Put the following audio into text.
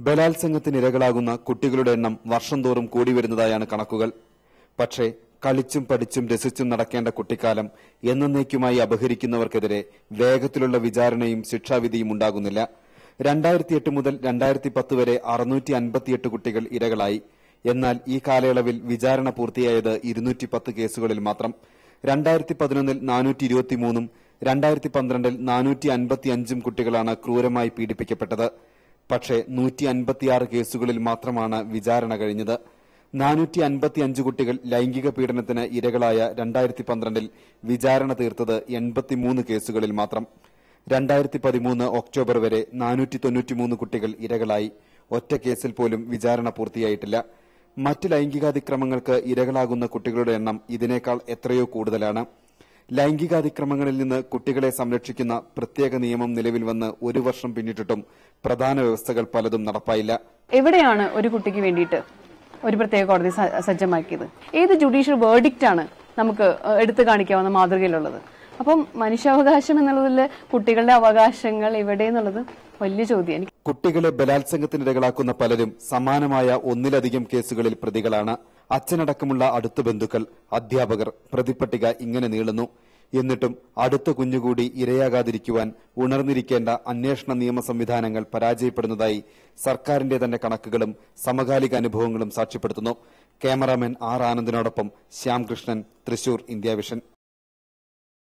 ബലാത്സംഗത്തിനിരകളാകുന്ന കുട്ടികളുടെ എണ്ണം വർഷം തോറും കൂടി വരുന്നതായാണ് കണക്കുകൾ. പക്ഷേ കളിച്ചും പഠിച്ചും രസിച്ചും നടക്കേണ്ട കുട്ടിക്കാലം എന്നേക്കുമായി അപഹരിക്കുന്നവർക്കെതിരെ വേഗത്തിലുള്ള വിചാരണയും ശിക്ഷാവിധിയും ഉണ്ടാകുന്നില്ല. രണ്ടായിരത്തി എട്ട് മുതൽ രണ്ടായിരത്തി പത്ത് വരെ അറുന്നൂറ്റി അൻപത്തിയെട്ട് കുട്ടികൾ ഇരകളായി. എന്നാൽ ഈ കാലയളവിൽ വിചാരണ പൂർത്തിയായത് ഇരുന്നൂറ്റി പത്ത് കേസുകളിൽ മാത്രം. രണ്ടായിരത്തി പതിനൊന്നിൽ നാനൂറ്റി ഇരുപത്തിമൂന്നും രണ്ടായിരത്തി പന്ത്രണ്ടിൽ നാനൂറ്റി അൻപത്തിയഞ്ചും കുട്ടികളാണ് ക്രൂരമായി പീഡിപ്പിക്കപ്പെട്ടത്. പക്ഷേ നൂറ്റി അൻപത്തിയാറ് കേസുകളിൽ മാത്രമാണ് വിചാരണ കഴിഞ്ഞത്. നാനൂറ്റി അൻപത്തിയഞ്ച് കുട്ടികൾ ലൈംഗിക പീഡനത്തിന് ഇരകളായ രണ്ടായിരത്തി പന്ത്രണ്ടിൽ വിചാരണ തീർത്തത് എൺപത്തിമൂന്ന് കേസുകളിൽ മാത്രം. രണ്ടായിരത്തി പതിമൂന്ന് ഒക്ടോബർ വരെ നാനൂറ്റി തൊണ്ണൂറ്റിമൂന്ന് കുട്ടികൾ ഇരകളായി. ഒറ്റ കേസിൽ പോലും വിചാരണ പൂർത്തിയായിട്ടില്ല. മറ്റ് ലൈംഗികാതിക്രമങ്ങൾക്ക് ഇരകളാകുന്ന കുട്ടികളുടെ എണ്ണം ഇതിനേക്കാൾ എത്രയോ കൂടുതലാണ്. ലൈംഗികാതിക്രമങ്ങളിൽ നിന്ന് കുട്ടികളെ സംരക്ഷിക്കുന്ന പ്രത്യേക നിയമം നിലവിൽ വന്ന് ഒരു വർഷം പിന്നിട്ടിട്ടും പ്രധാന വ്യവസ്ഥകൾ പലതും നടപ്പായില്ല. എവിടെയാണ് ഒരു കുട്ടിക്ക് വേണ്ടിയിട്ട് ഒരു പ്രത്യേക കോടതി സജ്ജമാക്കിയത്? ഏത് ജുഡീഷ്യൽ വേർഡിക്റ്റ് ആണ് നമുക്ക് എടുത്തു കാണിക്കാവുന്ന മാതൃകയിലുള്ളത്? അപ്പം മനുഷ്യാവകാശം എന്നുള്ളതിൽ കുട്ടികളുടെ അവകാശങ്ങൾ എവിടെ എന്നുള്ളത് വലിയ ചോദ്യം. കുട്ടികളെ ബലാത്സംഗത്തിനിരകളാക്കുന്ന പലരും സമാനമായ ഒന്നിലധികം കേസുകളിൽ പ്രതികളാണ്. അച്ഛനടക്കമുള്ള അടുത്ത ബന്ധുക്കൾ അധ്യാപകർ പ്രതിപ്പട്ടിക ഇങ്ങനെ നീളുന്നു. എന്നിട്ടും അടുത്ത കുഞ്ഞുകൂടി ഇരയാകാതിരിക്കുവാൻ ഉണർന്നിരിക്കേണ്ട അന്വേഷണ നിയമ സംവിധാനങ്ങൾ പരാജയപ്പെടുന്നതായി സർക്കാരിന്റെ തന്നെ കണക്കുകളും സമകാലിക അനുഭവങ്ങളും സാക്ഷ്യപ്പെടുത്തുന്നു. ക്യാമറാമാൻ ആർ ആനന്ദിനോടൊപ്പം ശ്യാംകൃഷ്ണൻ തൃശൂർ ഇന്ത്യ വിഷൻ.